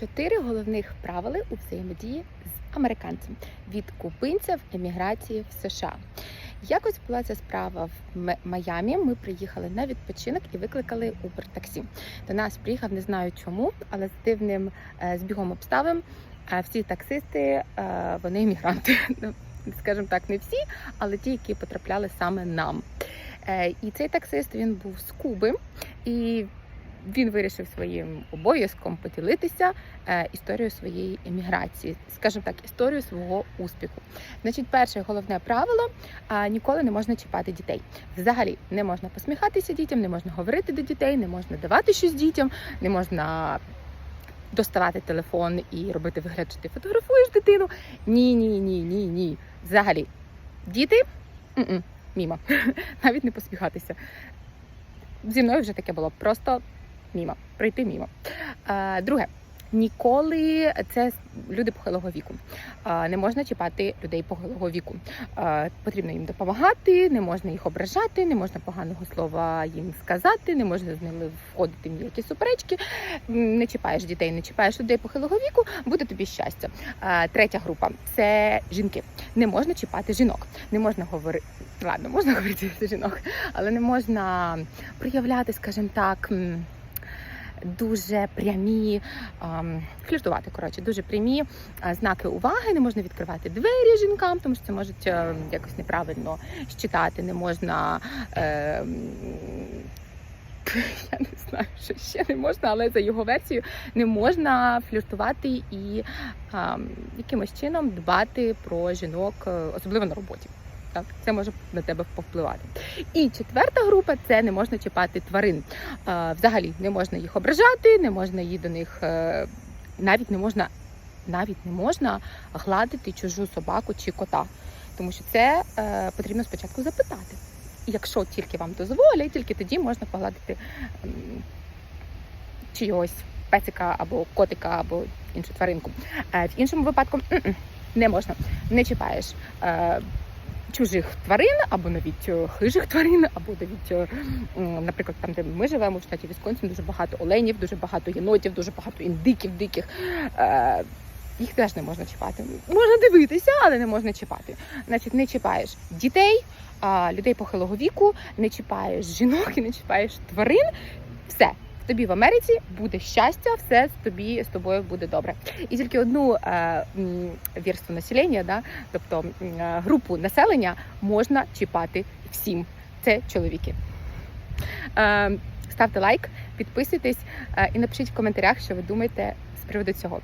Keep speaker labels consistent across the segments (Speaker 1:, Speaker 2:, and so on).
Speaker 1: Чотири головних правила у взаємодії з американцем від кубинця в еміграції в США. Якось була ця справа в Майамі. Ми приїхали на відпочинок і викликали Uber таксі. До нас приїхав, не знаю чому, але з дивним е, збігом обставин. е, Всі таксисти е, вони емігранти. Ну, Скажімо так, не всі, але ті, які потрапляли саме нам. І цей таксист він був з Куби, і він вирішив своїм обов'язком поділитися е, історією своєї еміграції, скажімо так, історією свого успіху. Значить, перше головне правило: ніколи не можна чіпати дітей. Взагалі не можна посміхатися дітям, не можна говорити до дітей, не можна давати щось дітям, не можна. Доставати телефон і робити вигляд, що ти фотографуєш дитину. Ні, ні, ні, ні, ні. Взагалі, діти м-м, мімо. Навіть не посміхатися. Зі мною вже таке було. Просто мімо, пройти мімо. Друге, ніколи це люди похилого віку. Не можна чіпати людей похилого віку. Потрібно їм допомагати, не можна їх ображати, не можна поганого слова їм сказати, не можна з ними входити в ніякі суперечки. Не чіпаєш дітей, не чіпаєш людей похилого віку, буде тобі щастя. Третя група це жінки. Не можна чіпати жінок, не можна говорити. Ладно, можна говорити жінок, але не можна проявляти, скажімо так, дуже прямі, ам, фліртувати, коротше, дуже прямі а, знаки уваги. Не можна відкривати двері жінкам, тому що це можуть е, якось неправильно щитати, не можна. Е, я не знаю, що ще не можна, але за його версією не можна фліртувати і ам, якимось чином дбати про жінок, е, особливо на роботі. Так, це може на тебе повпливати. І четверта група це не можна чіпати тварин. Взагалі не можна їх ображати, не можна її до них е, навіть не можна, навіть не можна гладити чужу собаку чи кота, тому що це е, потрібно спочатку запитати. Якщо тільки вам дозволять, тільки тоді можна погладити чийогось песика або котика, або іншу тваринку. Е, В іншому випадку не можна, не чіпаєш. Чужих тварин або навіть е, хижих тварин, або навіть, е, наприклад, там, де ми живемо в штаті Вісконсін, дуже багато оленів, дуже багато єнотів, дуже багато індиків диких. Е, Їх теж не можна чіпати. Можна дивитися, але не можна чіпати. Значить, не чіпаєш дітей, людей похилого віку, не чіпаєш жінок і не чіпаєш тварин. Все. Тобі в Америці буде щастя, все тобі з тобою буде добре. І тільки одну е, вірству населення, да, тобто е, групу населення можна чіпати всім. Це чоловіки. Е, ставте лайк, підписуйтесь е, і напишіть в коментарях, що ви думаєте з приводу цього.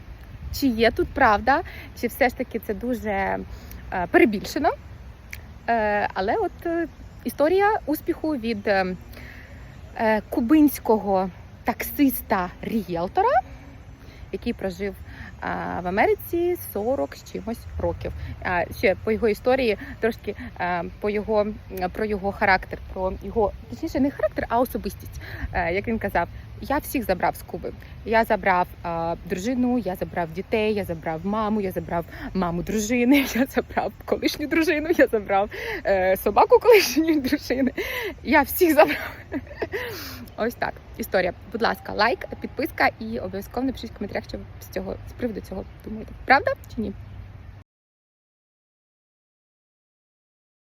Speaker 1: Чи є тут правда, чи все ж таки це дуже е, перебільшено. Е, але от е, історія успіху від е, е, кубинського таксиста-рієлтора, який прожив в Америці 40 з чимось років. Ще по його історії, трошки по його, про його характер, про його, точніше, не характер, а особистість. Е, як він казав, я всіх забрав з Куби. Я забрав е, дружину, я забрав дітей, я забрав маму, я забрав маму дружини, я забрав колишню дружину, я забрав е, собаку колишньої дружини. Я всіх забрав. Ось так. Історія. Будь ласка, лайк, підписка і обов'язково напишіть в коментарях, що ви з цього з приводу цього думаєте. Правда чи ні?